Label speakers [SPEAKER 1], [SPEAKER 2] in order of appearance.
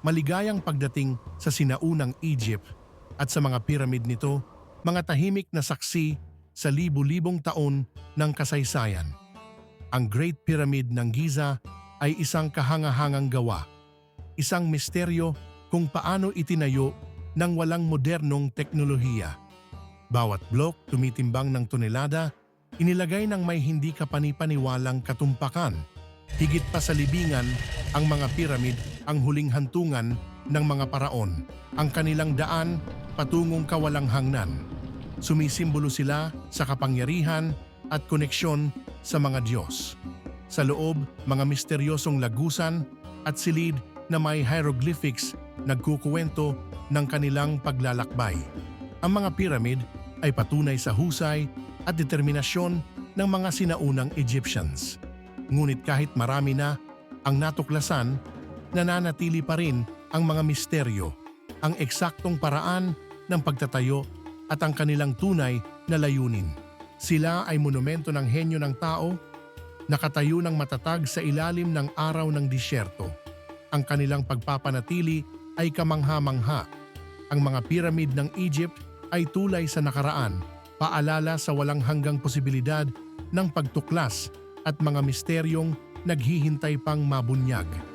[SPEAKER 1] maligayang pagdating sa sinaunang Egypt at sa mga piramid nito, mga tahimik na saksi sa libu-libong taon ng kasaysayan. Ang Great Pyramid ng Giza ay isang kahangahangang gawa, isang misteryo kung paano itinayo ng walang modernong teknolohiya. Bawat blok tumitimbang ng tonelada, inilagay ng may hindi kapanipaniwalang katumpakan. Higit pa sa libingan, ang mga piramid ang huling hantungan ng mga paraon. Ang kanilang daan patungong kawalang hangnan. Sumisimbolo sila sa kapangyarihan at koneksyon sa mga Diyos. Sa loob, mga misteryosong lagusan at silid na may hieroglyphics nagkukuwento ng kanilang paglalakbay. Ang mga piramid ay patunay sa husay at determinasyon ng mga sinaunang Egyptians. Ngunit kahit marami na ang natuklasan, nananatili pa rin ang mga misteryo, ang eksaktong paraan ng pagtatayo at ang kanilang tunay na layunin. Sila ay monumento ng henyo ng tao, nakatayo ng matatag sa ilalim ng araw ng disyerto. Ang kanilang pagpapanatili ay kamangha-mangha. Ang mga piramid ng Egypt ay tulay sa nakaraan, paalala sa walang hanggang posibilidad ng pagtuklas at mga misteryong naghihintay pang mabunyag.